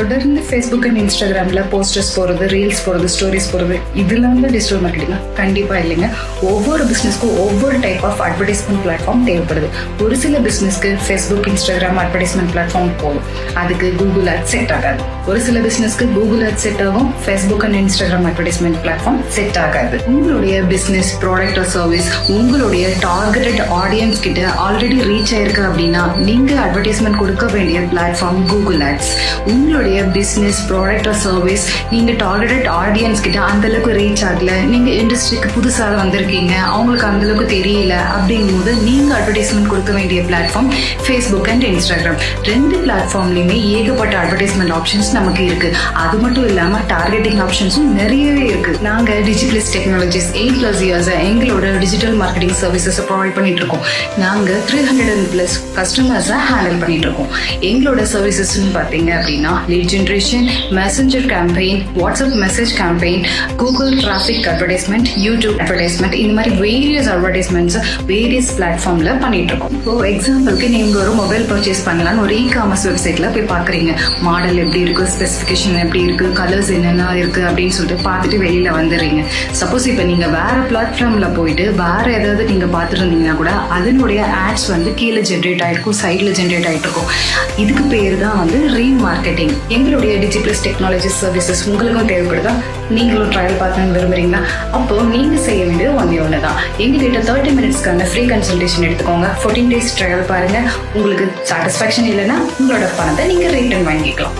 தொடர்ந்து Facebook and இன்ஸ்டாகிராமில் posters போடுறது ரீல்ஸ் போகிறது ஸ்டோரிஸ் போடுறது இதெல்லாம் தான் டிஜிட்டல் மார்க்கெட்டிங் கண்டிப்பாக இல்லைங்க. ஒவ்வொரு பிஸ்னஸ்க்கும் ஒவ்வொரு டைப் ஆஃப் அட்வர்டைஸ்மெண்ட் பிளாட்ஃபார்ம் தேவைப்படுது. ஒரு சில பிஸ்னஸ்க்கு ஃபேஸ்புக் இன்ஸ்டாகிராம் அட்வர்டைஸ்மெண்ட் பிளாட்ஃபார்ம் போகும் அதுக்கு கூகுள் ஆட் செட் ஆகாது. ஒரு சில பிஸ்னஸ்க்கு கூகுள் ஆட் செட் ஆகும் Facebook and Instagram advertisement platform set ஆகாது. உங்களுடைய பிஸ்னஸ் ப்ராடக்ட் சர்வீஸ் உங்களுடைய டார்கெட்டட் ஆடியன்ஸ் கிட்ட ஆல்ரெடி ரீச் ஆயிருக்கு அப்படின்னா நீங்கள் அட்வர்டைஸ்மெண்ட் கொடுக்க வேண்டிய பிளாட்ஃபார்ம் கூகுள் ஆட்ஸ் உங்களுடைய பிஸ்னஸ் ப்ராடக்ட் சர்வீஸ் நீங்கள் டார்கெட்டட் ஆடியன்ஸ் கிட்ட அந்தளவுக்கு ரீச் ஆகல. நீங்கள் இண்டஸ்ட்ரிக்கு புதுசாக வந்திருக்கீங்க. அவங்களுக்கு அந்த அளவுக்கு அப்படிங்கும் அப்படிங்கும்போது நீங்கள் அட்வர்டைஸ்மெண்ட் கொடுக்க வேண்டிய பிளாட்ஃபார்ம் ஃபேஸ்புக் அண்ட் இன்ஸ்டாகிராம் ரெண்டு பிளாட்ஃபார்ம்லயுமே ஏகப்பட்ட அட்வர்டைஸ்மெண்ட் ஆப்ஷன்ஸ் நமக்கு இருக்குது அது மட்டும் இல்லாமல் டார்கெட்டிங் ஆப்ஷன்ஸும் நிறையவே இருக்குது நாங்கள் டிஜிபிளிஸ் டெக்னாலஜிஸ் எயிட் ப்ளஸ் இயர்ஸை எங்களோட டிஜிட்டல் மார்க்கெட்டிங் சர்வீசஸை ப்ரொவைட் பண்ணிட்டு இருக்கோம். நாங்கள் த்ரீ ஹண்ட்ரட் அண்ட் ப்ளஸ் கஸ்டமர்ஸை ஹேண்டில் பண்ணிட்டு இருக்கோம். எங்களோட சர்வீசஸ்னு பார்த்தீங்க அப்படின்னா lead generation messenger campaign WhatsApp message campaign Google traffic advertisement YouTube advertisement இந்த மாதிரி வேரியஸ் அட்வர்டைஸ்மெண்ட்ஸ் வேரியஸ் பிளாட்ஃபார்ம்ல பண்ணிட்டு இருக்கோம் இப்போ எக்ஸாம்பிளுக்கு நீங்க ஒரு மொபைல் பர்ச்சேஸ் பண்ணலாம்னு ஒரு இ காமர்ஸ் வெப்சைட்ல போய் பாக்குறீங்க மாடல் எப்படி இருக்கு ஸ்பெசிஃபிகேஷன் எப்படி இருக்கு கலர்ஸ் என்னென்ன இருக்கு அப்படின்னு சொல்லிட்டு பார்த்துட்டு வெளியில வந்துடுறீங்க. சப்போஸ் இப்போ நீங்க வேற பிளாட்ஃபார்ம்ல போயிட்டு வேற ஏதாவது நீங்க பார்த்துருந்தீங்கன்னா கூட அதனுடைய ஆட்ஸ் வந்து கீழே ஜென்ரேட் ஆயிருக்கும் சைடில் ஜென்ரேட் ஆயிட்டு இருக்கும் இதுக்கு பேர் தான் வந்து ரீமார்க்கெட்டிங் எங்களுடைய டிஜிபிளஸ் டெக்னாலஜி சர்வீசஸ் உங்களுக்கும் தேவைப்படுதா? நீங்களும் ட்ரையல் பார்த்து விரும்புறீங்களா? அப்போ நீங்க செய்ய வேண்டியது ஒன்றே ஒன்று தான் எங்ககிட்ட தேர்ட்டி மினிட்ஸ்க்கான ஃப்ரீ கன்சல்டேஷன் எடுத்துக்கோங்க. ஃபோர்டீன் டேஸ் ட்ரையல் பாருங்க. உங்களுக்கு சாட்டிஸ்ஃபேக்ஷன் இல்லைன்னா உங்களோட பணத்தை நீங்க ரீட்டர்ன் வாங்கிக்கலாம்.